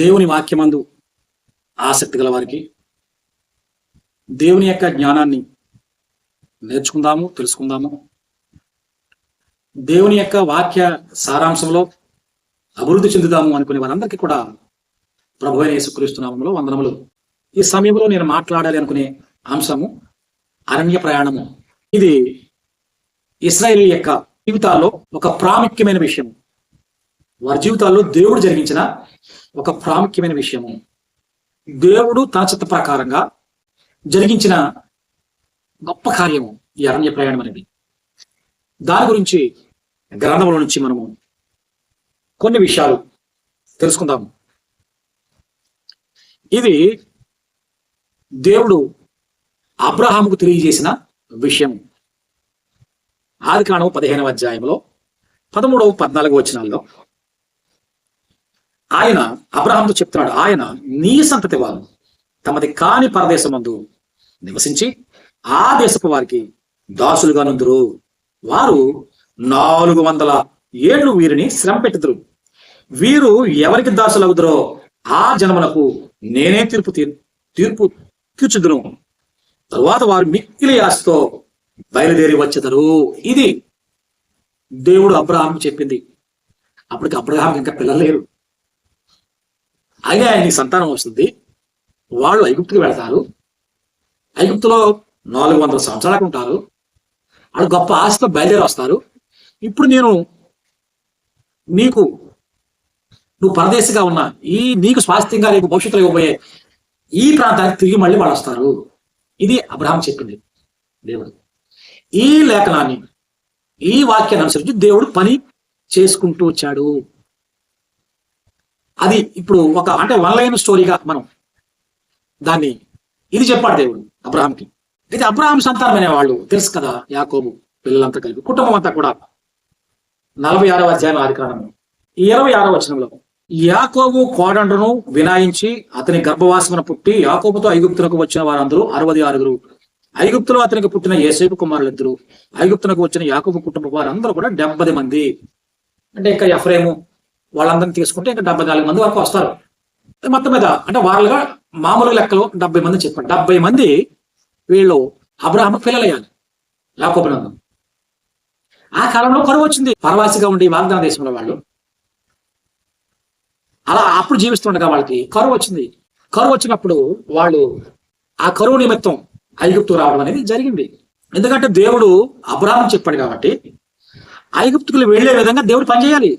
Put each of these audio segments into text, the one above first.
దేవుని వాక్యమందు ఆసక్తి గల వారికి దేవుని యొక్క జ్ఞానాన్ని నేర్చుకుందాము తెలుసుకుందాము. దేవుని యొక్క వాక్య సారాంశంలో అభివృద్ధి చెందుదాము అనుకునే వారందరికీ కూడా ప్రభు అయిన యేసుక్రీస్తునామంలో వందనములు. ఈ సమయంలో నేను మాట్లాడాలి అనుకునే అంశము అరణ్య ప్రయాణము. ఇది ఇస్రాయేల్ యొక్క జీవితాల్లో ఒక ప్రాముఖ్యమైన విషయం. వారి జీవితాల్లో దేవుడు జరిగించిన ఒక ప్రాముఖ్యమైన విషయము. దేవుడు తన చిత్త ప్రకారంగా జరిగించిన గొప్ప కార్యము ఈ అరణ్య ప్రయాణం అనేది. దాని గురించి గ్రంథముల నుంచి మనము కొన్ని విషయాలు తెలుసుకుందాము ఇది దేవుడు అబ్రహాముకు తెలియజేసిన విషయం. ఆది కాణం పదిహేనవ అధ్యాయంలో పదమూడవ పద్నాలుగు వచనాల్లో ఆయన అబ్రహాంతో చెప్తున్నాడు ఆయన నీ సంతతి వారు. తమది కాని పరదేశమందు నివసించి ఆ దేశపు వారికి దాసులుగా నుందురు. వారు నాలుగు వందల ఏళ్ళు వీరిని శ్రమ పెట్టుదురు. వీరు ఎవరికి దాసులవుదురో ఆ జనమునకు నేనే తీర్పు తీర్- తీర్పు తీర్చుదును. తరువాత వారు మిక్కిలి ఆశతో బయలుదేరి వచ్చేదరు. ఇది దేవుడు అబ్రహాం చెప్పింది. అప్పటికి అబ్రహాం ఇంకా పిల్లలు లేరు అయినా ఆయనకి సంతానం వస్తుంది. వాళ్ళు ఐగుప్తుకి వెళ్తారు. ఐగుప్తులో నాలుగు వందల సంవత్సరాలకు ఉంటారు. వాళ్ళు గొప్ప ఆశతో బయలుదేరి వస్తారు. ఇప్పుడు నేను నీకు నువ్వు పరదేశిగా ఉన్న ఈ నీకు స్వాస్థ్యంగా రేపు భవిష్యత్తులో ఇవ్వబోయే ఈ ప్రాంతానికి తిరిగి మళ్ళీ వాళ్ళు వస్తారు. ఇది అబ్రహాం చెప్పింది దేవుడు. ఈ లేఖనాన్ని ఈ వాక్యాన్ని అనుసరించి దేవుడు పని చేసుకుంటూ వచ్చాడు. అది ఇప్పుడు ఒక అంటే వన్ లైన్ స్టోరీగా మనం దాన్ని ఇది చెప్పాడు దేవుడు అబ్రహాంకి అయితే అబ్రహాం సంతానం అనేవాళ్ళు తెలుసు కదా యాకోబు పిల్లలంతా కలిపి. కుటుంబం అంతా కూడా నలభై ఆరవ అధ్యాయం ఆది ఈ ఇరవై ఆరవ వచనంలో యాకోబు కోడండును వినాయించి అతని గర్భవాసమున పుట్టి యాకోబుతో ఐగుప్తులకు వచ్చిన వారందరూ అరవై ఆరుగురు. ఐగుప్తులో అతనికి పుట్టిన ఏసేపు కుమారులు ఇద్దరు ఐగుప్తునకు వచ్చిన యాకోబు కుటుంబ వారందరూ కూడా డెబ్బది మంది. అంటే ఇంకా ఎఫ్రేము వాళ్ళందరినీ తీసుకుంటే ఇంకా డెబ్బై నాలుగు మంది వరకు వస్తారు. మొత్తం మీద అంటే వాళ్ళుగా మామూలు లెక్కలో డెబ్బై మంది చెప్పారు డెబ్బై మంది వీళ్ళు అబ్రహాము పిల్లలయ్యాలి యాకోబునందం ఆ కాలంలో కరువు వచ్చింది. పరవాసిగా ఉండి వాగ్దాన దేశంలో వాళ్ళు. అలా అప్పుడు జీవిస్తుండగా వాళ్ళకి కరువు వచ్చింది. కరువు వచ్చినప్పుడు వాళ్ళు ఆ కరువు నిమిత్తం ఐగుప్తు రావడం అనేది జరిగింది. ఎందుకంటే దేవుడు అబ్రాహం చెప్పాడు కాబట్టి ఐగుప్తుకులు వెళ్ళే విధంగా దేవుడు పనిచేయాలి.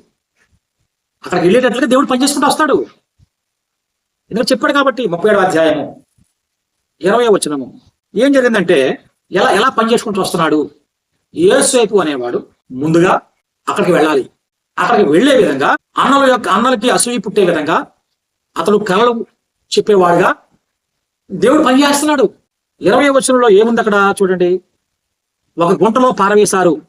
అక్కడికి వెళ్ళేటట్లుగా దేవుడు పనిచేసుకుంటూ వస్తాడు. ఎందుకంటే చెప్పాడు కాబట్టి ముప్పై ఏడవ అధ్యాయము ఇరవై వచనము. ఏం జరిగిందంటే ఎలా ఎలా పనిచేసుకుంటూ వస్తున్నాడు? ఏసేపు అనేవాడు ముందుగా అక్కడికి వెళ్ళాలి. అక్కడికి వెళ్ళే విధంగా అన్నల యొక్క అన్నలకి అసూయి పుట్టే విధంగా అతడు కళలు చెప్పేవాడుగా దేవుడు పనిచేస్తున్నాడు ఇరవై వచనంలో ఏముంది అక్కడ? చూడండి. ఒక గుంటలో పారవేశారు.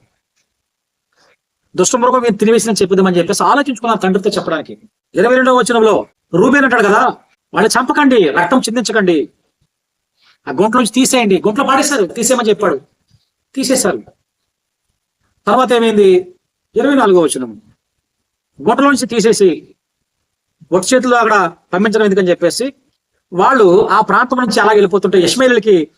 దుష్టమృగం మీరు తినివేసిన చెప్పుదామని చెప్పేసి ఆలోచించుకున్నాను తండ్రితో చెప్పడానికి. ఇరవై రెండవ వచనంలో రూబేన్ అంటాడు కదా వాళ్ళు చంపకండి రక్తం చిందించకండి. ఆ గుంటలోంచి తీసేయండి. గుంట్లో పాడేశారు తీసేయమని చెప్పాడు. తీసేశారు. తర్వాత ఏమైంది? ఇరవై నాలుగో వచనం. గుంటలో నుంచి తీసేసి ఒక చేతిలో అక్కడ పంపించడం ఎందుకని చెప్పేసి వాళ్ళు ఆ ప్రాంతం నుంచి అలా వెళ్ళిపోతుంటే యశ్మేలకి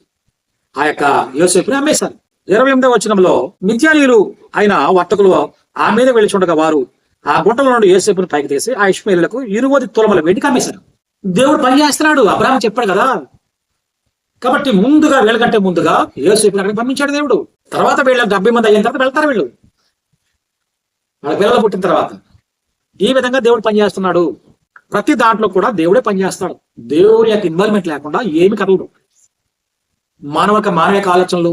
ఆ యొక్క యోసేపుని అమ్మేశారు. ఇరవై ఎనిమిదవ వచనంలో మిథ్యానీయులు అయిన వర్తకులు ఆ మీద వెళ్ళిచుండగా వారు ఆ గుంటలో నుండి యోసేపుని పైకి తీసి ఆ ఇష్మేలకు ఇరువది తులమల వెండి కమ్మేశారు దేవుడు పని చేస్తున్నాడు. అబ్రాహం చెప్పాడు కదా. కాబట్టి ముందుగా వీళ్ళకంటే ముందుగా ఏసేపుని అక్కడికి పంపించాడు దేవుడు. తర్వాత వీళ్ళ డెబ్బై మంది అయిన తర్వాత వెళ్తారు వీళ్ళు. వాళ్ళ పిల్లలు పుట్టిన తర్వాత. ఈ విధంగా దేవుడు పనిచేస్తున్నాడు ప్రతి దాంట్లో కూడా దేవుడే పనిచేస్తాడు దేవుడి యొక్క ఇన్వాల్వ్మెంట్ లేకుండా ఏమి కదలదు మానవ యొక్క మానవ యొక్క ఆలోచనలు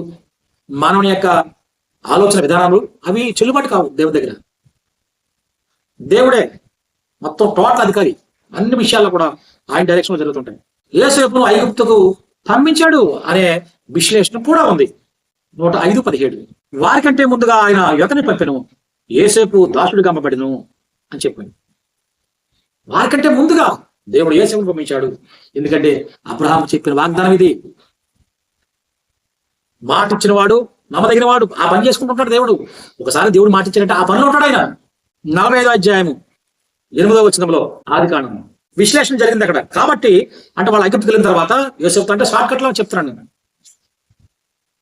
మానవుని యొక్క ఆలోచన విధానాలు అవి చెల్లుబాటు కావు దేవుడి దగ్గర. దేవుడే మొత్తం టోటల్ అధికారి అన్ని విషయాల్లో కూడా ఆయన డైరెక్షన్లో జరుగుతుంటాయి. ఏసేపును ఐగుప్తుకు పంపించాడు. అనే విశ్లేషణ కూడా ఉంది. నూట ఐదు పదిహేడు. వారికంటే ముందుగా ఆయన యువతని పంపెను. ఏసేపు దాసుడిగా అమ్మబడిను అని చెప్పింది వారికంటే ముందుగా దేవుడు ఏసేపును పంపించాడు. ఎందుకంటే అబ్రహాం చెప్పిన వాగ్దానం ఇది. మాట ఇచ్చిన వాడు నమ్మదగిన వాడు ఆ పని చేసుకుంటుంటాడు దేవుడు. ఒకసారి దేవుడు మాటించాడంటే ఆ పనిలో ఉంటాడు ఆయన. నలభై ఐదో అధ్యాయము ఎనిమిదో వచనంలో ఆది కాండం. విశ్లేషణ జరిగింది అక్కడ. కాబట్టి అంటే వాళ్ళ ఐగుప్తుకి వెళ్ళిన తర్వాత యోసేపు అంటే షార్ట్ కట్లో చెప్తున్నాను నేను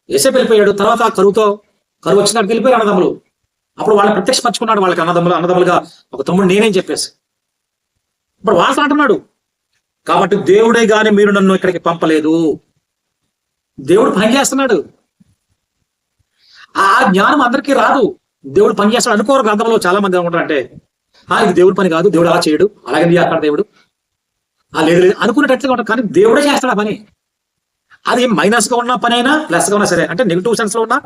యోసేపు వెళ్ళిపోయాడు తర్వాత కరువుతో కరువు వచ్చినట్టు వెళ్ళిపోయారు అన్నదమ్ములు. అప్పుడు వాళ్ళు ప్రత్యక్ష పంచుకున్నాడు వాళ్ళకి అన్నదమ్ములు. అన్నదమ్ములుగా ఒక తమ్ముడు నేనేం చెప్పేసి. ఇప్పుడు వాసన అంటున్నాడు. కాబట్టి దేవుడే గాని మీరు నన్ను ఇక్కడికి పంపలేదు. దేవుడు పని చేస్తున్నాడు. ఆ జ్ఞానం అందరికీ రాదు. దేవుడు పని చేస్తాడు అనుకోరు గ్రంథంలో చాలా మంది అనుకుంటారంటే ఆ ఇది దేవుడు పని కాదు దేవుడు అలా చేయడు అలాగే చేస్తాడు దేవుడు. ఆ లేదు లేదు అనుకునేటట్లుగా ఉంటాడు కానీ దేవుడే చేస్తాడు ఆ పని. అది మైనస్గా ఉన్న పని అయినా ప్లస్గా ఉన్నా సరే అంటే నెగిటివ్ సెన్స్లో ఉన్నా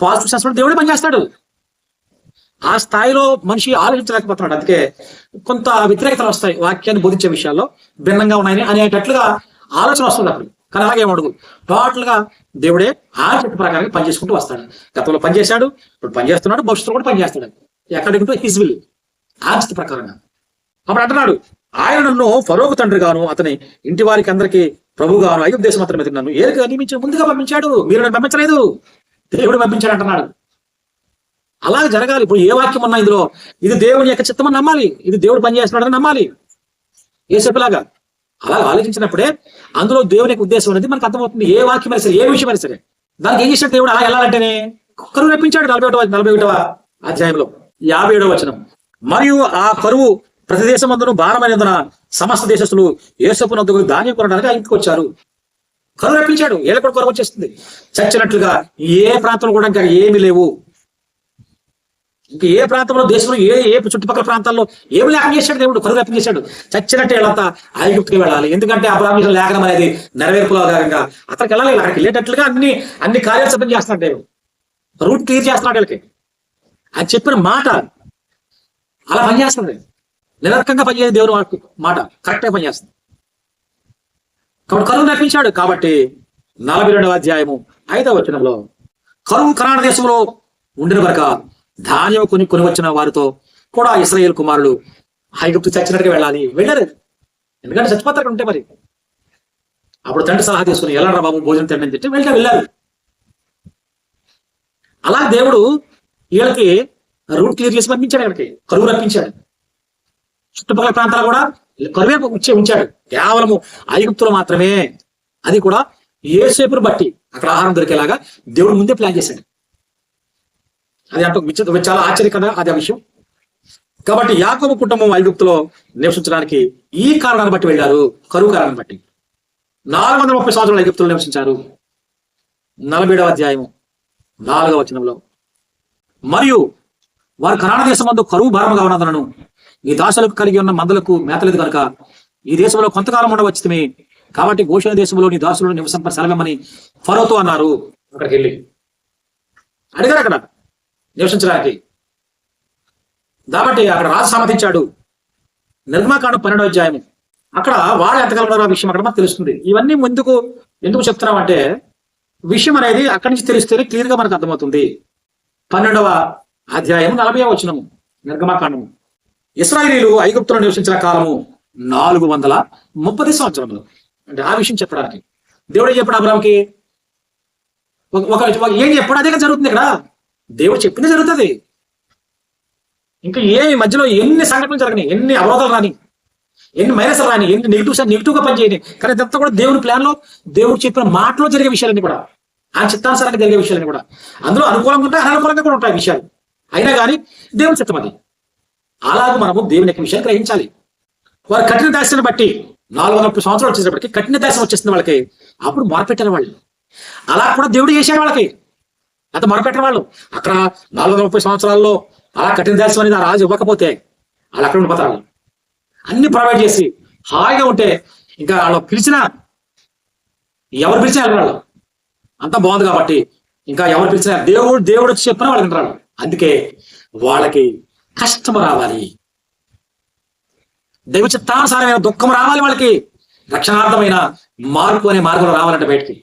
పాజిటివ్ సెన్స్లో దేవుడే పని చేస్తాడు. ఆ స్థాయిలో మనిషి ఆలోచించలేకపోతున్నాడు. అందుకే కొంత వ్యతిరేకతలు వస్తాయి వాక్యాన్ని బోధించే విషయాల్లో భిన్నంగా ఉన్నాయని అనేటట్లుగా ఆలోచన వస్తుంది అప్పుడు. కానీ అలాగే ఉండదు. టోటల్గా దేవుడే ఆ చెట్టు ప్రకారంగా పనిచేసుకుంటూ వస్తాడు. గతంలో పనిచేశాడు ఇప్పుడు పనిచేస్తున్నాడు భవిష్యత్తులో కూడా పనిచేస్తాడు. ఎక్కడికి హిజ్ విల్. ఆ ప్రకారంగా. అప్పుడు అంటున్నాడు ఆయన నన్ను ఫరోకు తండ్రి గాను అతని ఇంటి వారికి అందరికి ప్రభు గాను ఐదు దేశం మాత్రం మీద నన్ను ఏరుగా నియమించి ముందుగా పంపించాడు. మీరు నన్ను పంపించలేదు. దేవుడు పంపించాడు అంటున్నాడు. అలా జరగాలి. ఇప్పుడు ఏ వాక్యం ఉన్నా ఇందులో ఇది దేవుని యొక్క చిత్తమని నమ్మాలి. ఇది దేవుడు పనిచేస్తున్నాడని నమ్మాలి. ఏ చెప్పలాగా అలా ఆలోచించినప్పుడే అందులో దేవుని యొక్క ఉద్దేశం అనేది మనకు అర్థమవుతుంది. ఏ వాక్యం సరే ఏ విషయం సరే. దానికి ఏం చేశాడు దేవుడు? అలా వెళ్ళాలంటేనే కరువు రప్పించాడు నలభై ఒకటో నలభై ఒకటవ అధ్యాయంలో. యాభై ఏడవ వచనం. మరియు ఆ కరువు ప్రతి దేశం అందరూ భారమైనందున సమస్త దేశస్తులు యేసపు నద్దుకు ధాన్యం కొనడానికి ఆ ఇంటికి వచ్చారు. కరువు రప్పించాడు ఏళ్ళ కూడా కొరకు వచ్చేస్తుంది. చచ్చినట్లుగా ఏ ప్రాంతంలో కూడా ఇంకా ఏమీ లేవు. ఇంకా ఏ ప్రాంతంలో దేశంలో ఏ ఏ చుట్టుపక్కల ప్రాంతాల్లో ఏమి లేఖం చేశాడు దేవుడు? కరువు లేఖం చేశాడు. చచ్చినట్టు వీళ్ళంతా ఐగుప్తికి వెళ్ళాలి. ఎందుకంటే అబ్రాహ్మణ లేఖనం అనేది నెరవేర్పులో భాగంగా అతనికి వెళ్ళాలి. అక్కడికి వెళ్ళేటట్లుగా అన్ని అన్ని కార్యాలు సిద్ధం చేస్తున్నాడు దేవుడు. రూట్ క్లియర్ చేస్తున్నాడు వీళ్ళకి. అది చెప్పిన మాట అలా పనిచేస్తుంది. నిరర్కంగా పనిచేసే దేవుడు మాట కరెక్ట్గా పనిచేస్తుంది. కాబట్టి కరువు రప్పించాడు కాబట్టి నలభై రెండవ అధ్యాయము ఐదవ వచనంలో కరువు కరాణ దేశంలో ఉండిన వరక ధాన్యం కొని కొని వచ్చిన వారితో కూడా ఇస్రాయేల్ కుమారులు ఐగుప్తు చచ్చినట్టుగా వెళ్ళాలి. వెళ్ళరు ఎందుకంటే చచ్చిపోతారు ఉంటే మరి. అప్పుడు తండ్రి సలహా తీసుకుని వెళ్ళరా బాబు భోజనం తిండి అని చెప్పి వెళ్తే వెళ్ళారు. అలా దేవుడు వీళ్ళకి రూట్ క్లియర్ చేసి పంపించాడు వీళ్ళకి. కరువు రప్పించాడు. చుట్టుపక్కల ప్రాంతాలు కూడా కరువే ఉంచే ఉంచాడు. కేవలము ఐగుప్తులు మాత్రమే. అది కూడా ఏసేపును బట్టి అక్కడ ఆహారం దొరికేలాగా దేవుడు ముందే ప్లాన్ చేశాడు. అది అంటే విచిత్ర చాలా ఆశ్చర్యకర అది ఆ విషయం. కాబట్టి యాకోబు కుటుంబం ఐగుప్తులో నివసించడానికి ఈ కారణాన్ని బట్టి వెళ్ళారు. కరువు కారణాన్ని బట్టి. నాలుగు వందల ముప్పై సంవత్సరాలు ఐగుప్తులో నివసించారు. నలభైడవ అధ్యాయము నాలుగవ వచనంలో. మరియు వారు కనాడ దేశం మందు కరువు భారముగా ఉన్నదనను ఈ దాసులకు కలిగి ఉన్న మందులకు మేతలేదు కనుక ఈ దేశంలో కొంతకాలం ఉండవచ్చుమే కాబట్టి గోషణ దేశంలో నీ దాసులను నివసింప సెలవమని ఫరోతో అన్నారు. అక్కడికి వెళ్ళి అడిగారు అక్కడ. నివసించడానికి కాబట్టి అక్కడ రాజు సమ్మతించాడు నిర్మాకాండం పన్నెండో అధ్యాయం అక్కడ వాడు ఎంతకాలం ఆ విషయం అక్కడ మనకు తెలుస్తుంది. ఇవన్నీ ఎందుకు ఎందుకు చెప్తున్నామంటే విషయం అనేది అక్కడి నుంచి తెలిస్తేనే క్లియర్గా మనకు అర్థమవుతుంది. పన్నెండవ అధ్యాయం నలభై వచనము నిర్గమాకాండము ఇస్రాయిలీలు ఐగుప్తులో నివసించిన కాలము నాలుగు వందల ముప్పది సంవత్సరములు. అంటే ఆ విషయం చెప్పడానికి. దేవుడు చెప్పాడు అబ్రామ్కి? ఒక ఏం చెప్పాడు? అదే జరుగుతుంది ఇక్కడ. దేవుడు చెప్పిందే జరుగుతుంది. ఇంకా ఏ మధ్యలో ఎన్ని సంఘటనలు జరగని ఎన్ని అవరోధాలు రాని ఎన్ని మైనస్ రాని ఎన్ని నెగిటివ్ నెగిటివ్గా పనిచేయని కానీ ఇదంతా కూడా దేవుని ప్లాన్లో దేవుడు చెప్పిన మాటలో జరిగే విషయాలన్నీ కూడా ఆ చిత్తానుసారంగా జరిగే విషయాలన్నీ కూడా. అందులో అనుకూలంగా ఉంటాయి అననుకూలంగా కూడా ఉంటాయి విషయాలు. అయినా కానీ దేవుని చిత్తం అది. అలాగే మనము దేవుని యొక్క విషయాన్ని గ్రహించాలి. వారు కఠిన దాస్యాన్ని బట్టి నాలుగు వందల సంవత్సరాలు వచ్చేటప్పటికి కఠిన దాస్యం వచ్చేసింది వాళ్ళకి. అప్పుడు మార్పెట్టారు వాళ్ళు. అలా కూడా దేవుడు చేశాడు వాళ్ళకి. అంత మొరపెట్టిన వాళ్ళు. అక్కడ నాలుగు ముప్పై సంవత్సరాల్లో అలా కఠిన దేశం అనేది ఆ రాజు ఇవ్వకపోతే వాళ్ళు అక్కడ ఉండిపోతారు అన్ని ప్రొవైడ్ చేసి హాయిగా ఉంటే ఇంకా వాళ్ళు పిలిచినా ఎవరు పిలిచినా వెళ్ళరు అంత అంతా బాగుంది కాబట్టి ఇంకా ఎవరు పిలిచినా దేవుడు దేవుడు వచ్చి చెప్పినా వాళ్ళు వింటారు అందుకే వాళ్ళకి కష్టం రావాలి. దైవ చిత్తానుసారమైన దుఃఖం రావాలి వాళ్ళకి. రక్షణార్థమైన మార్పు అనే మార్గంలో రావాలంటే బయటికి.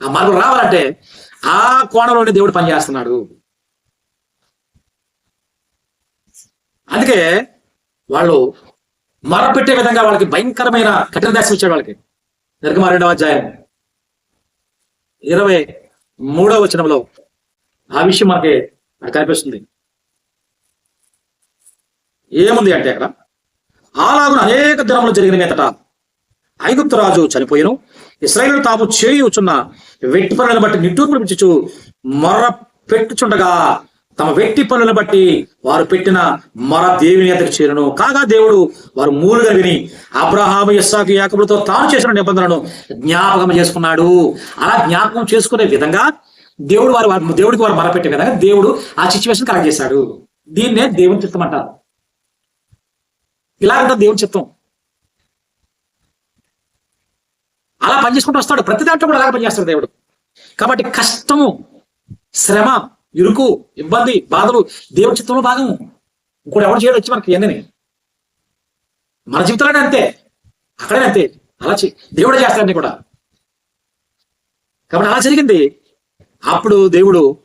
ఆ మార్గం రావాలంటే ఆ కోణంలోనే దేవుడు పనిచేస్తున్నాడు అందుకే వాళ్ళు మరపెట్టే విధంగా వాళ్ళకి భయంకరమైన కఠిన దశ ఇచ్చాడు వాళ్ళకి. నిర్గమ రెండవ అధ్యాయం. ఇరవై మూడవ వచనంలో ఆ విషయం మనకి కనిపిస్తుంది. ఏముంది అంటే అక్కడ? అలాగున అనేక దినములు జరిగిన మీదట ఐగుప్తు రాజు చనిపోయాను. ఇస్రాయిల్ తాము చేయుచున్న వెట్టి పనులను బట్టి నిట్టూర్పులు పిచ్చుచు మొర్ర పెట్టుచుండగా తమ వెట్టి పనులను బట్టి వారు పెట్టిన మర దేవుని ఎదురు చేరును. కాగా దేవుడు వారు మూలుగా విని అబ్రహాము ఇస్సాకు యాకబులతో తాను చేసిన నిబంధనను జ్ఞాపకం చేసుకున్నాడు. అలా జ్ఞాపకం చేసుకునే విధంగా దేవుడు వారు దేవుడికి వారు మరపెట్టే విధంగా దేవుడు ఆ సిచ్యువేషన్ కరెక్ట్ చేశాడు దీన్నే దేవుని చిత్తం అంటారు. ఇలా ఉంటుంది దేవుని చిత్తం. అలా పనిచేసుకుంటూ వస్తాడు. ప్రతి దాంట్లో కూడా అలాగే పనిచేస్తాడు దేవుడు. కాబట్టి కష్టము శ్రమ ఇరుకు ఇబ్బంది బాధలు దేవుడి చిత్తంలో భాగము. ఇంకోటి ఎవరు చేయడం వచ్చి మనకి ఎన్నని మన జీవితంలోనే అంతే. అక్కడే అంతే. అలా దేవుడే చేస్తాడని కూడా. కాబట్టి అలా జరిగింది. అప్పుడు దేవుడు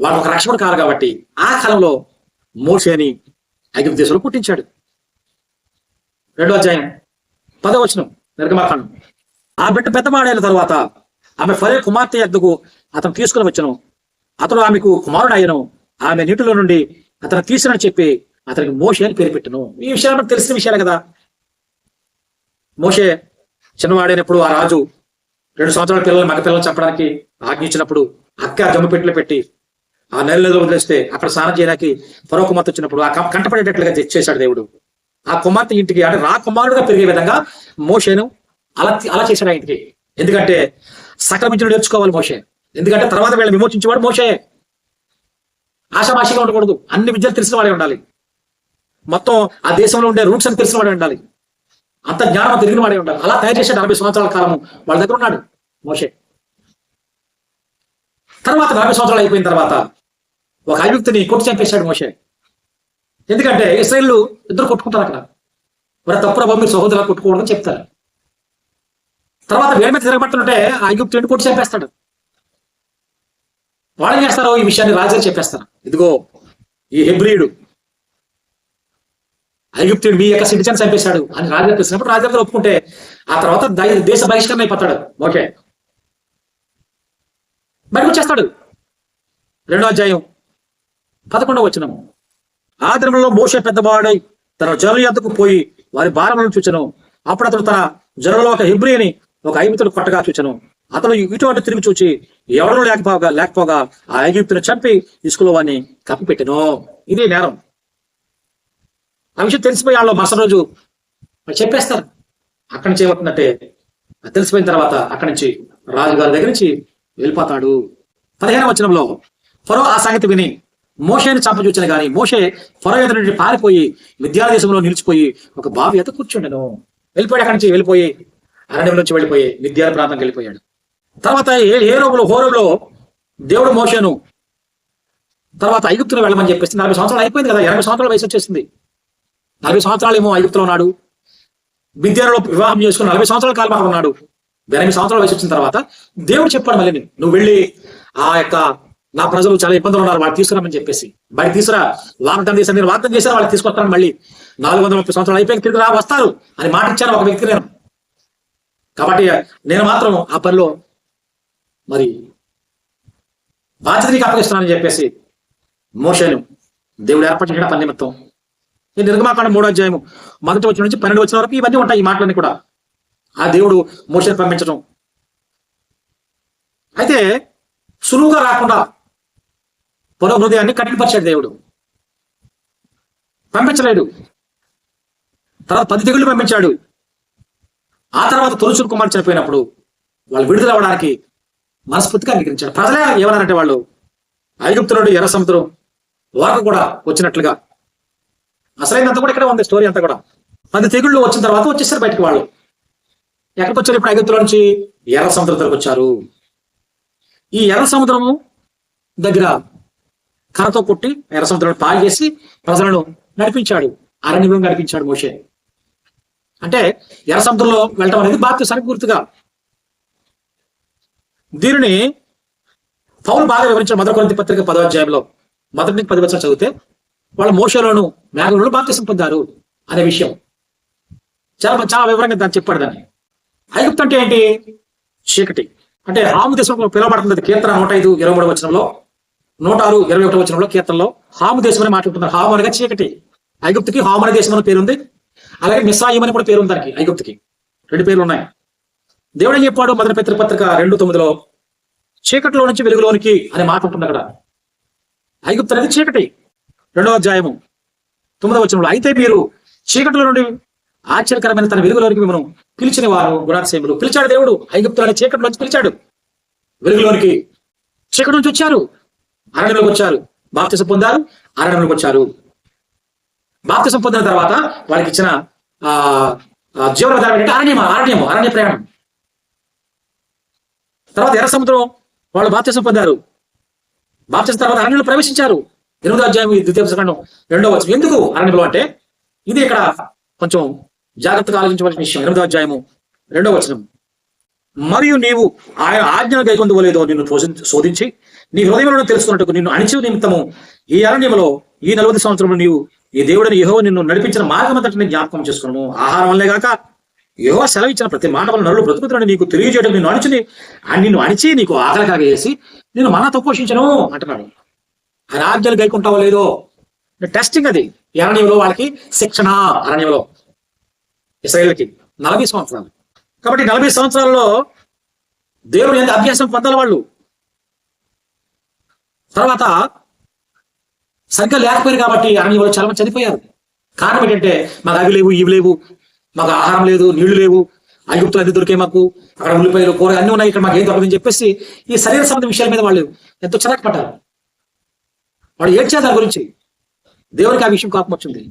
వాడు ఒక రక్షకుడు కాదు కాబట్టి ఆ కాలంలో మోషేని ఐగుప్తు దేశంలో పుట్టించాడు. రెండో అధ్యాయం. పదవచనం నిర్గమాకాండం ఆ బిడ్డ పెద్దవాడైన తర్వాత ఆమె ఫరే కుమార్తె ఎద్దుకు అతను తీసుకుని వచ్చను. అతడు ఆమెకు కుమారుడు ఆమె నీటిలో నుండి అతను తీసినని చెప్పి అతనికి మోషే అని పేరు పెట్టను. ఈ విషయాలు తెలిసిన విషయాలే కదా. మోషే చిన్నవాడైనప్పుడు ఆ రాజు రెండు సంవత్సరాల పిల్లలు మగ పిల్లలు చంపడానికి ఆజ్ఞించినప్పుడు అక్క జమ్ము పెట్టిలో పెట్టి ఆ నెలలో వదిలేస్తే అక్కడ స్నానం చేయడానికి పరో కుమార్తె వచ్చినప్పుడు ఆ కంటపడేటట్లుగా తెచ్చేశాడు చేశాడు దేవుడు. ఆ కుమార్తె ఇంటికి అంటే రా కుమారుడుగా పెరిగే విధంగా మోషేను అలా అలా చేశాడు ఆయనకి. ఎందుకంటే సక్రమించడం నేర్చుకోవాలి మోషే. ఎందుకంటే తర్వాత వీళ్ళని విమోచించేవాడు మోషే. ఆశామాషిగా ఉండకూడదు. అన్ని విద్యలు తెలిసిన వాడే ఉండాలి. మొత్తం ఆ దేశంలో ఉండే రూట్స్ అని తెలిసిన వాడే ఉండాలి. అంత జ్ఞానం తిరిగిన వాడే ఉండాలి. అలా తయారు చేసే నలభై సంవత్సరాల కాలం వాళ్ళ దగ్గర ఉన్నాడు మోషే. తర్వాత నలభై సంవత్సరాలు అయిపోయిన తర్వాత ఒక ఐగుప్తుని కొట్టి చంపేశాడు మోషే. ఎందుకంటే ఇస్రాయిల్ ఇద్దరు కొట్టుకుంటారు అక్కడ. మరి తప్పురా బాబు మీరు సహోదరులు కొట్టుకోవడం చెప్తారు. తర్వాత వేడి మీద తిరగబడుతుంటే ఆ ఐగుప్తుని కొట్టి చంపేస్తాడు. వాళ్ళు చేస్తారు ఈ విషయాన్ని రాజుగా చెప్పేస్తారు. ఇదిగో ఈ హెబ్రియుడు ఐగుప్తుడు మీ యొక్క సిటిజన్ చంపేశాడు అని రాజు తెలిసినప్పుడు రాజు గారు ఒప్పుకుంటే ఆ తర్వాత దేశ బహిష్కరణ అయిపోతాడు. ఓకే. బయటకు వచ్చేస్తాడు రెండో అధ్యాయం పదకొండవ వచ్చినము ఆ దినంలో మోసే పెద్దవాడై తన జనుల యొద్దకు పోయి వారి భారములను చూచను. అప్పుడు అతడు తన జనులలో ఒక హిబ్రిని ఒక ఐగుప్తుడు కొట్టగా చూచను. అతను ఇటు అటు తిరిగి చూచి ఎవరో లేకపోగా లేకపోగా ఆ ఐగుప్తుని చంపి ఇసుకలో వాడిని కప్పిపెట్టెను. ఇది నేరం. ఆ విషయం తెలిసిపోయి వాళ్ళు మరుసటి రోజు చెప్పేస్తారు. అక్కడి నుంచి ఏమవుతుందంటే తెలిసిపోయిన తర్వాత అక్కడి నుంచి రాజుగారి దగ్గర నుంచి వెళ్ళిపోతాడు. పదిహేను వచనంలో ఫరో ఆ సంగతి విని మోషేని చంపచూచిన గాని మోషే ఫరో ఎదురు నుండి పారిపోయి విద్యాదేశంలో నిలిచిపోయి ఒక బావి ఎత కూర్చుండెను. వెళ్ళిపోయాడు అక్కడి నుంచి వెళ్ళిపోయి అరణ్యం నుంచి వెళ్ళిపోయి విద్యా ప్రాంతంకి వెళ్ళిపోయాడు. తర్వాత ఏ ఏ రోజులో హోరంలో దేవుడు మోషను తర్వాత ఐగుప్తులు వెళ్ళమని చెప్పేసి నలభై సంవత్సరాలు అయిపోయింది కదా ఎనభై సంవత్సరాల వయసు వచ్చేసింది. నలభై సంవత్సరాలు ఏమో ఐగుప్తులో ఉన్నాడు. విద్యాలో వివాహం చేసుకుని నలభై సంవత్సరాల కాలం ఉన్నాడు. ఎనభై సంవత్సరాల వయసు వచ్చిన తర్వాత దేవుడు చెప్పాడు మళ్ళీ నువ్వు వెళ్ళి ఆ యొక్క నా ప్రజలు చాలా ఇబ్బందులు ఉన్నారు వాళ్ళు తీసుకురామని చెప్పేసి. బయట తీసుకురా వాగ్దానం చేశాను నేను వాగ్దానం చేశాను వాళ్ళు తీసుకొస్తాను మళ్ళీ. నాలుగు వందల ముప్పై సంవత్సరాలు అయిపోయి తిరిగి రా వస్తారు అని మాట ఇచ్చాను ఒక వ్యక్తి నేను. కాబట్టి నేను మాత్రం ఆ పనిలో మరి బాధ్యత నీకు అప్పగిస్తున్నానని చెప్పేసి మోషను దేవుడు ఏర్పాటు పని నిమిత్తం. ఈ నిర్గమాకాండ మూడో అధ్యాయము మొదటి వచ్చిన నుంచి పన్నెండు వచ్చిన వరకు ఇవన్నీ ఉంటాయి ఈ మాటలన్నీ కూడా. ఆ దేవుడు మోషన్ పంపించడం. అయితే సులువుగా రాకుండా పొర హృదయాన్ని కఠినపరిచాడు దేవుడు. పంపించలేడు. తర్వాత పది తెగుళ్ళు పంపించాడు. ఆ తర్వాత తొలుచురు కుమార్ చనిపోయినప్పుడు వాళ్ళు విడుదల అవ్వడానికి మనస్ఫూర్తిగా అంగీకరించారు. ప్రజలే ఏమన్నారంటే వాళ్ళు ఐగుప్తు నుండి ఎర్ర సముద్రం వాకు కూడా వచ్చినట్లుగా. అసలైనంత కూడా ఇక్కడ ఉంది స్టోరీ అంతా కూడా. పది తెగుళ్ళు వచ్చిన తర్వాత వచ్చేసారు బయటకు వాళ్ళు. ఎక్కడికి వచ్చారు? ఇప్పుడు ఐగుప్తుల నుంచి ఎర్ర సముద్రం దగ్గరకు వచ్చారు. ఈ ఎర్ర సముద్రము దగ్గర కర్రతో కొట్టి ఎర్ర సముద్రాన్ని పాలు చేసి ప్రజలను నడిపించాడు. అరణ్యం నడిపించాడు మోషే. అంటే ఎర్ర సముద్రంలో వెళ్ళటం అనేది బాప్తిసానికి గుర్తుగా. దీనిని పౌలు బాగా వివరించాడు మొదటి కొరింత పత్రిక పదో అధ్యాయంలో. మొదటి నుంచి పది వచ్చిన చదివితే వాళ్ళ మోసలోను మేఘలోను బాప్తిసం పొందారు అనే విషయం. చాలా చాలా వివరంగా దాన్ని చెప్పాడు దాన్ని. ఐగుప్తు అంటే ఏంటి? చీకటి. అంటే హాము దేశంలో పిలువబడుతుంది అది కీర్తన నూట ఐదు ఇరవై మూడు వచనంలో. నూట ఆరు ఇరవై ఒకటి వచనంలో కీర్తనలో హాము దేశం అని మాట్లాడుతున్నారు హాము అనగా చీకటి. ఐగుప్తుకి హాము అనే దేశం అనే పేరు ఉంది. అలాగే మిస్రాయిం అని కూడా పేరు ఉంది దానికి ఐగుప్తుకి. రెండు పేర్లు ఉన్నాయి. దేవుడు ఏం చెప్పాడు? మొదటి పత్రిక పత్రిక రెండు తొమ్మిదిలో చీకటిలో నుంచి వెలుగులోనికి అనే మాట ఉంటుంది అక్కడ. ఐగుప్తు అనేది చీకటి. రెండవ అధ్యాయము తొమ్మిదవ వచనంలో అయితే మీరు చీకటిలో నుండి ఆశ్చర్యకరమైన తన వెలుగులోనికి మిమ్మల్ని పిలిచిన వారు గుణాతిశయములు. పిలిచాడు దేవుడు. ఐగుప్తు అనే చీకటి నుంచి పిలిచాడు. వెలుగులోనికి చీకటి నుంచి వచ్చారు. అరణ్యంలోకి వచ్చారు. బాప్తిస పొందారు. అరణ్యంలోకి వచ్చారు. బాప్తిసం పొందిన తర్వాత వారికి ఇచ్చిన ఆ జీవన విధానం ఏంటంటే అరణ్యం అరణ్యం అరణ్య ప్రయాణం. తర్వాత ఎర్ర సముద్రం వాళ్ళు బాప్తిసం పొందారు. బాప్తిసం తర్వాత అరణ్యంలో ప్రవేశించారు. ఎనిమిదో అధ్యాయం ఈ ద్వితీయ పుస్తకం రెండో వచ్చిన ఎందుకు అరణ్యంలో అంటే ఇది ఇక్కడ కొంచెం జాగ్రత్తగా ఆలోచించవలసిన విషయం. ఎనిమిదో అధ్యాయము రెండో వచనం. మరియు నీవు ఆయన ఆజ్ఞను గైకొందువలేదో నిన్ను శోధించి నీ హృదయంలో తెలుసుకున్నట్టు నిన్ను అణిచి నిమిత్తము ఈ అరణ్యములో ఈ నలభై సంవత్సరంలో నీవు ఈ దేవుడిని యహో నిన్ను నడిపించిన మార్గమంతటిని జ్ఞాపకం చేసుకున్నాము ఆహారం వల్లే కాక యహో సెలవిచ్చిన ప్రతి మాట వల్ల నరులు బ్రతుకుతున్నాడు నీకు తెలియజేయడం నిన్ను అణిచి నిన్ను అణిచి నీకు ఆకలి కాగేసి నేను మనతో పోషించను అంటున్నాడు. ఆయన ఆజ్ఞలు గైకుంటావో లేదో? టెస్టింగ్ అది. ఈ అరణ్యంలో వాళ్ళకి శిక్షణ అరణ్యంలో. ఇస్రాయేల్కి నలభై సంవత్సరాలు. కాబట్టి నలభై సంవత్సరాల్లో దేవుడు ఎంత అభ్యాసం పొందాలి వాళ్ళు? తర్వాత సరిగ్గా లేకపోయారు కాబట్టి అరణ్యంలో చాలా మంది చనిపోయారు. కారణం ఏంటంటే మాకు అవి లేవు ఇవి లేవు మాకు ఆహారం లేదు నీళ్ళు లేవు ఐగుప్తులు అన్ని దొరికే మాకు అక్కడ ఉల్లిపాయలు కూర అన్ని ఉన్నాయి ఇక్కడ మాకు ఏం దొరకదని చెప్పేసి ఈ శరీర సంబంధ విషయాల మీద వాళ్ళు ఎంతో చిరాకు పడ్డారు. వాళ్ళు ఏడ్చారు దాని గురించి? దేవునికి ఆ విషయం కోపం వచ్చింది.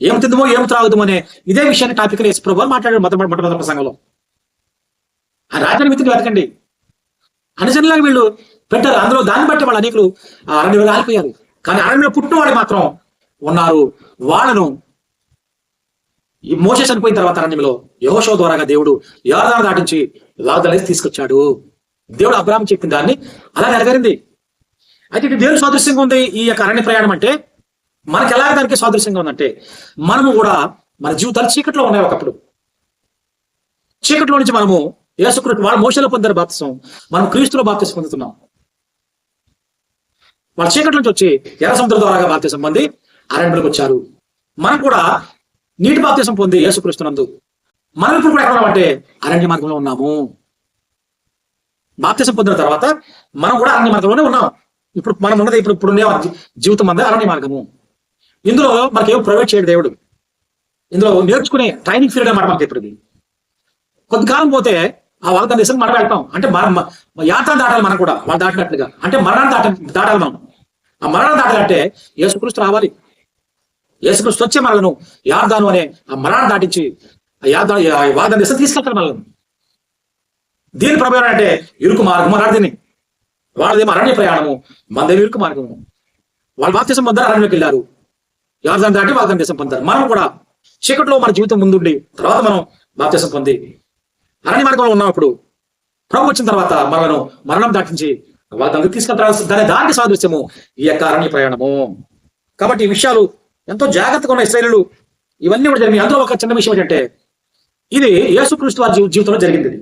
ఏం తిందుమో ఏం త్రాగుదమో అనే ఇదే విషయాన్ని టాపిక్ వేసి ప్రభు మాట్లాడారు మొదటి మొట్టమొదటి ప్రసంగంలో ఆ రాజధాని మిత్రులు వెతకండి. అనుజనులాగా వీళ్ళు పెట్టారు. అందులో దాన్ని బట్టి వాళ్ళు అనేకులు ఆ అరణ్యంలో కానీ అరణ్యంలో పుట్టిన వాళ్ళు మాత్రం ఉన్నారు. వాళ్ళను ఈ మోసే చనిపోయిన తర్వాత అరణ్యంలో యహోషో ద్వారాగా దేవుడు యోర్దాను దాటించి లాదలేసి తీసుకొచ్చాడు. దేవుడు అబ్రాహం చెప్పిన దాన్ని అలా నెరవేరింది అయితే ఇది దేవుడు సాదృశ్యంగా ఉంది ఈ యొక్క అరణ్య ప్రయాణం అంటే మనకి ఎలాగ దానికి సాదృశ్యంగా ఉందంటే మనము కూడా మన జీవితాలు చీకట్లో ఉన్నాయి ఒకప్పుడు. చీకట్లో నుంచి మనము యేసుకృష్ణ వాళ్ళ మోసలో పొందారు బాప్తిసం మనం క్రీస్తులో బాప్తిసం పొందుతున్నాం. వాళ్ళ చీకటి నుంచి వచ్చి ఎర్ర సముద్రం ద్వారా బాప్తిసం పొంది అరణ్యులకు వచ్చారు. మనం కూడా నీటి బాప్తీసం పొంది యేసుక్రీస్తునందు మనం ఇప్పుడు కూడా ఎక్కడ ఉన్నామంటే అరణ్య మార్గంలో ఉన్నాము. బాప్తీసం పొందిన తర్వాత మనం కూడా అరణ్య మార్గంలోనే ఉన్నాం. ఇప్పుడు మనం ఉన్నది ఇప్పుడు ఇప్పుడు ఉండే జీవితం అందే అరణ్య మార్గము. ఇందులో మనకేం ప్రొవైడ్ చేయడు దేవుడు. ఇందులో నేర్చుకునే ట్రైనింగ్ పీరియడ్ అన్నమాట మనకి ఇప్పుడు కొంతకాలం కొద్ది కాలం పోతే ఆ వాళ్ళ దేశం మనం వెళ్తాం. అంటే మన యాత్ర దాటాలి మనం కూడా. వాళ్ళు దాటినట్లుగా. అంటే మరణాన్ని దాట దాటాలి మనం. ఆ మరణం దాటాలంటే యేసుక్రీస్తు రావాలి. యేసుక్రీస్తు వచ్చే మనలను యార్దాను అనే ఆ మరణాన్ని దాటించి ఆ యార్దా వాగ్దాన దేశం తీసుకెళ్తారు మనల్ని దీని ప్రభావం అంటే ఇరుకు మార్గం అన్నాడు దీన్ని వాళ్ళదేమో అరణ్య ప్రయాణము మనదేమో ఇరుకు మార్గము. వాళ్ళు బాప్తిసం పొందారు అరణ్యకి వెళ్ళారు. యార్దాన్ని దాటి వాగ్దాన దేశం పొందారు. మనం కూడా చీకట్లో మన జీవితం ముందుండి తర్వాత మనం బాప్తిసం పొంది అరణ్య మార్గంలో ఉన్నాం ఇప్పుడు ప్రభు వచ్చిన తర్వాత మనలను మరణం దాటించి వాళ్ళకి తీసుకెళ్తారు? దాని దానికి సాదృశ్యము ఈ యొక్క అరణ్య ప్రయాణము. కాబట్టి ఈ విషయాలు ఎంతో జాగ్రత్తగా ఉన్న ఇస్రాయలు ఇవన్నీ కూడా జరిగినాయి. అందులో ఒక చిన్న విషయం ఏంటంటే ఇది యేసుక్రీస్తు వారి జీవితంలో జరిగింది ఇది.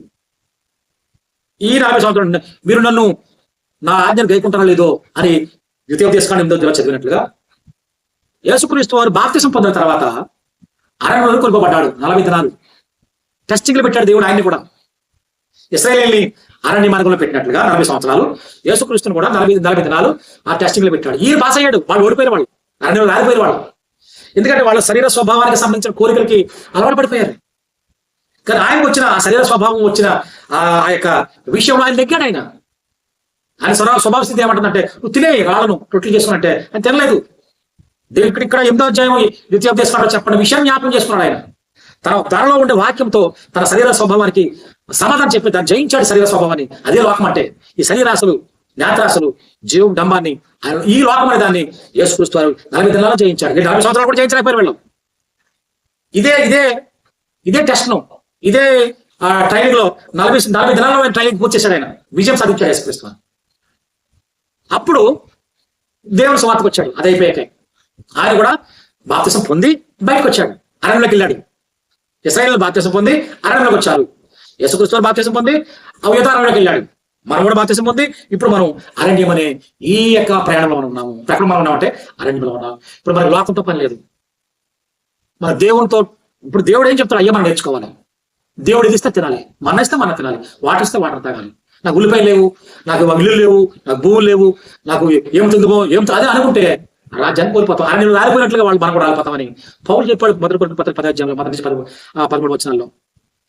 ఈ నలభై సంవత్సరం మీరు నన్ను నా ఆజ్ఞను గైకుంటారా లేదో అని ద్వితీయోపదేశకాండ ఎనిమిదో అధ్యాయంలో చదివినట్లుగా యేసుక్రీస్తు వారు బాప్తిసం పొందిన తర్వాత అరణ్యంలో కొనుకోబడ్డాడు నలభై దినాలు. టెస్టింగ్లు పెట్టాడు దేవుడు ఆయన్ని కూడా. ఇస్రాయలీ అరణ్య మార్గంలో పెట్టినట్లుగా నలభై సంవత్సరాలు యేసుక్రీస్తుని కూడా నలభై నలభై దినాలు ఆ టెస్టింగ్లు పెట్టాడు. ఈయన పాస్ అయ్యాడు వాళ్ళు ఓడిపోయారు వాళ్ళు. అరణ్యంలో రాలిపోయారు వాళ్ళు. ఎందుకంటే వాళ్ళ శరీర స్వభావానికి సంబంధించిన కోరికలకి అలవాటు పడిపోయారు. కానీ ఆయనకు వచ్చిన ఆ శరీర స్వభావం వచ్చిన ఆ యొక్క విషయంలో ఆయన నెగ్గాడు ఆయన. ఆయన స్వభావ స్వభావ స్థితి ఏమంటుందంటే నువ్వు తినే రాళ్ళను రొట్టెలు చేసుకున్నట్టే. ఆయన తినలేదు. ఇక్కడ ఇక్కడ ఎనిమిదో అధ్యాయం ద్వితీయోపదేశంలో చెప్పండి విషయం జ్ఞాపకం చేసుకున్నాడు ఆయన. తన తనలో ఉండే వాక్యంతో తన శరీర స్వభావానికి సమాధానం చెప్పి దాన్ని జయించాడు శరీర స్వభావాన్ని. అదే లోకం అంటే ఈ శరీరాశులు నేత్రాశలు జీవం డంబాన్ని ఆయన ఈ లోకం అనే దాన్ని యేసుక్రీస్తు వారు నలభై దినాల్లో జయించాడు ఈ నలభై సంవత్సరాలు కూడా జయించలేకపోయారు వెళ్ళాం. ఇదే ఇదే ఇదే టెస్ట్ను ఇదే ట్రైనింగ్లో నలభై నలభై దినాల్లో ట్రైనింగ్ పూర్తి చేశాడు ఆయన. విజయం సాధించాడు యేసుక్రీస్తు అప్పుడు దేవుని సువార్తకు వచ్చాడు. అది అయిపోయాక. ఆయన కూడా బాప్తిసం పొంది బయటకు వచ్చాడు. అరణ్యలోకి వెళ్ళాడు. ఇస్రాయల్ బాప్తిసం పొంది అరణ్యంలోకి వచ్చారు. యేసుక్రీస్తు వారు బాప్తిసం పొంది అవ్యత అరణ్యకి వెళ్ళాడు. మనం కూడా బాప్తిసం పొంది ఇప్పుడు మనం అరణ్యం అనే ఈ యొక్క ప్రయాణంలో మనం ఉన్నాము. ఎక్కడ మనం ఉన్నామంటే అరణ్యంలో ఉన్నాం. ఇప్పుడు మనకి లోకంతో పని లేదు. మన దేవునితో ఇప్పుడు దేవుడు ఏం చెప్తాడు? అయ్యా మనం నేర్చుకోవాలి. దేవుడు ఇది ఇస్తే తినాలి. మన ఇస్తే మనం తినాలి. వాటర్ ఇస్తే వాటర్ తాగాలి. నాకు ఉల్లిపాయలు లేవు నాకు ఇల్లు లేవు నాకు భూములు లేవు నాకు ఏం తిందుమో ఏం అదే అనుకుంటే రాజ్యాన్ని కోల్పోతాం ఆయన నేను రాలిపోయినట్లుగా వాళ్ళు మనం కూడా రాలిపోతామని పౌరులు చెప్పాడు మొదటి కొడుకు పత్రిక పదార్థంలో మొదటి నుంచి పదమూడు ఆ పదమూడు వచనాల్లో.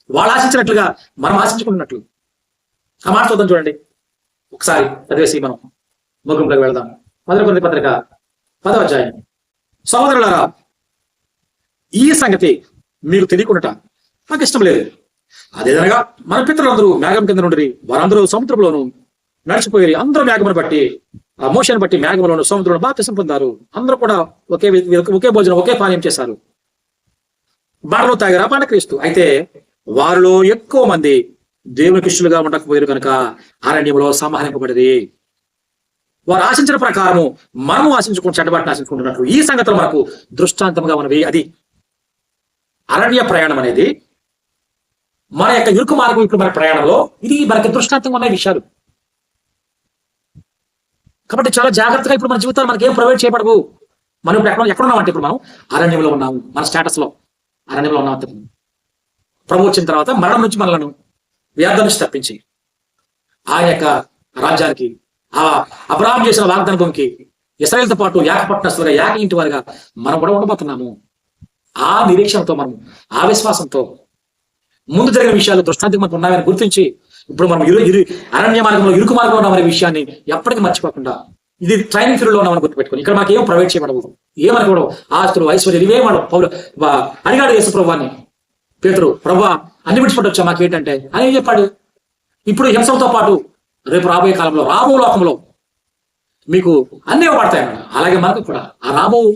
వాళ్ళు ఆశించినట్లుగా మనం ఆశించుకుంటున్నట్లు ఆ మాట చూద్దాం చూడండి. ఒకసారి చదివేసి మనం. ముగింపులకు వెళదాం. మొదటి కొద్ది పత్రిక పదవ అధ్యాయం. సహోదరులారా ఈ సంగతి మీకు తెలియకుండా నాకు ఇష్టం లేదు. అదేదనగా మన పితరులందరూ మేఘం కింద నుండి వారందరూ సముద్రంలోను నడిచిపోయి అందరూ మేఘమును బట్టి మోషన్ బట్టి మేఘములను సముద్రంలో బాప్తిసం పొందారు. అందరూ కూడా ఒకే ఒకే భోజనం ఒకే పానీయం చేశారు. బాటలో తాగారు పాట క్రీస్తు. అయితే వారిలో ఎక్కువ మంది దేవుని ఇష్టలుగా ఉండకపోయారు కనుక అరణ్యంలో సంహరింపబడింది వారు ఆశించిన ప్రకారము మనము ఆశించుకుని చెడ్డబాటును ఆశించుకుంటున్నట్లు. ఈ సంగతులు మనకు దృష్టాంతంగా ఉన్నవి. అది అరణ్య ప్రయాణం అనేది మన యొక్క ఇరుకు మార్గం ఇప్పుడు మన ప్రయాణంలో ఇది మనకి దృష్టాంతంగా ఉన్న విషయాలు. కాబట్టి చాలా జాగ్రత్తగా ఇప్పుడు మన జీవితాలు మనకి ఏం ప్రొవైడ్ చేయబడవు. మనం ఇప్పుడు ఎక్కడ ఎక్కడ ఉన్నామంటే ఇప్పుడు మనం? అరణ్యంలో ఉన్నాము. మన స్టేటస్లో. అరణ్యంలో ఉన్నాం అంతే. ప్రభు వచ్చిన తర్వాత మరణం నుంచి మనలను వ్యాధం నుంచి తప్పించి ఆ యొక్క రాజ్యానికి ఆ అబ్రాహం చేసిన వాగ్దాన భూమికి ఇస్రాయల్తో పాటు ఏకపట్నస్తులుగా ఏక ఇంటి వారిగా మనం కూడా ఉండబోతున్నాము. ఆ నిరీక్షణతో మనం ఆ విశ్వాసంతో ముందు జరిగిన విషయాలు దృష్టాంతి మనకు ఉన్నాయని గుర్తించి ఇప్పుడు మనం ఇరు ఇరు అరణ్య మార్గంలో ఇరుకు మార్గంలో ఉన్నామనే విషయాన్ని ఎప్పటికీ మర్చిపోకుండా ఇది ట్రైనింగ్ ఫీల్డ్లో ఉన్నామని గుర్తుపెట్టుకుని ఇక్కడ మాకు ఏం ప్రొవైడ్ చేయబడవు. ఏమనుకోవడం? ఆస్తులు ఐశ్వర్యం ఇవే మనం వా- అడిగాడు యేసు ప్రభువాన్ని పేతురు ప్రభా అన్ని విడిచిపెట్టి వచ్చా మాకు ఏంటంటే అని ఏం చెప్పాడు? ఇప్పుడు హింసలతో పాటు రేపు రాబోయే కాలంలో రాబో లోకంలో మీకు అన్ని ఇవ్వబడతాయి అలాగే మనకు కూడా. ఆ రాబో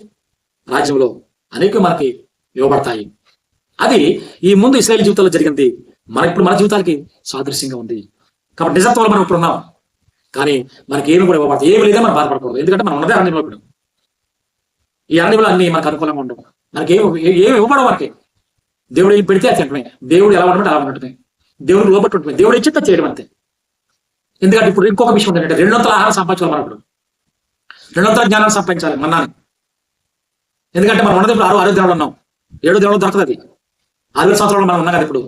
రాజ్యంలో అనేక మనకి ఇవ్వబడతాయి. అది ఈ ముందు ఇస్రాయల్ జీవితంలో జరిగింది. మన ఇప్పుడు మన జీవితాలకి సాదృశ్యంగా ఉంది. కాబట్టి నిజత్వంలో మనం ఇప్పుడు ఉన్నాం కానీ మనకి ఏమి కూడా ఇవ్వబడతాయి. ఏమి లేదా మనం బాధపడకూడదు. ఎందుకంటే మనం ఉన్నదే అరణ్యంలో ఇప్పుడు. ఈ అరణ్యంలో అన్ని మనకు అనుకూలంగా ఉండవు. మనకి ఏమి ఏమి ఇవ్వబడవు మనకి. దేవుడు ఏం పెడితే అది తింటమే. దేవుడు ఎలా ఉండమంటే అలా ఉండటమే. దేవుడు లోబట్టి ఉంటుంది దేవుడు ఇచ్చితే చేయడం అంతే. ఎందుకంటే ఇప్పుడు ఇంకొక విషయం ఏంటంటే రెండొంతల ఆహారం సంపాదించాలి మనం ఇప్పుడు. రెండొంతల జ్ఞానం సంపాదించాలి మన్నాన్ని ఎందుకంటే మనం ఉన్నది ఇప్పుడు ఆరు ఆరు దినాలు ఉన్నాం. ఏడు దినాలు దొరకదు అది. ఆరు సంవత్సరాలు మనం ఉన్నాం కదా ఇప్పుడు.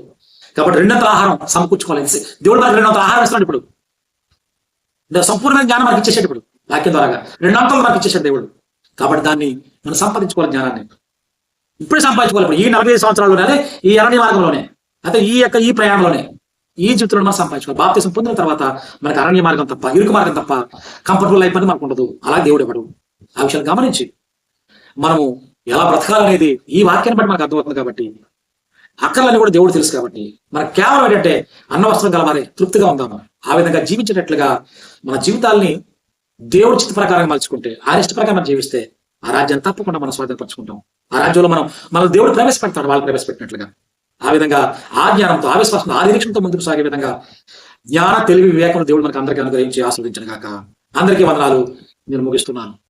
కాబట్టి రెండంత ఆహారం సమకూర్చుకోవాలి. దేవుడు మనకి రెండంత ఆహారం ఇస్తున్నాడు ఇప్పుడు. సంపూర్ణమైన సంపూర్ణ జ్ఞానం మనకి ఇచ్చేసాడు ఇప్పుడు వాక్యం ద్వారా రెండంతలు మనకి ఇచ్చేసాడు దేవుడు. కాబట్టి దాన్ని మనం సంపాదించుకోవాలి జ్ఞానాన్ని. ఇప్పుడే సంపాదించుకోవాలి ఇప్పుడు. ఈ నలభై ఐదు సంవత్సరాల్లోనే అదే ఈ అరణ్య మార్గంలోనే అయితే ఈ యొక్క ఈ ప్రయాణంలోనే ఈ జీవితంలో మనం సంపాదించుకోవాలి. బాప్తీసం పొందిన తర్వాత మనకి అరణ్య మార్గం తప్ప ఇరుకు మార్గం తప్ప కంఫర్టబుల్ లైఫ్ అనేది మనకు ఉండదు. అలా దేవుడు ఇవ్వడు ఆ విషయాలు గమనించి మనము ఎలా బ్రతకాలనేది ఈ వాక్యాన్ని బట్టి మనకు అర్థమవుతుంది కాబట్టి అక్కర్లని కూడా దేవుడు తెలుసు కాబట్టి. మన కేవలం ఏంటంటే అన్న వస్త్రం తృప్తిగా ఉందాము? ఆ విధంగా జీవించేటట్లుగా మన జీవితాల్ని దేవుడి చిత్త ప్రకారం మలుచుకుంటే ఆ ఇష్ట ప్రకారం మనం జీవిస్తే ఆ రాజ్యాన్ని తప్పకుండా మనం స్వాధీనపరచుకుంటాం. ఆ రాజ్యంలో మనం మన దేవుడు ప్రవేశపెడతాడు వాళ్ళు ప్రవేశపెట్టినట్లుగా. ఆ విధంగా ఆ జ్ఞానంతో ఆ విశ్వాసం ఆ నిరీక్షణతో ముందుకు సాగే విధంగా జ్ఞాన తెలివి వివేకం దేవుడు మనకు అందరికీ అనుగ్రహించి ఆస్వాదించను గాక. అందరికీ వందనాలు. నేను ముగిస్తున్నాను.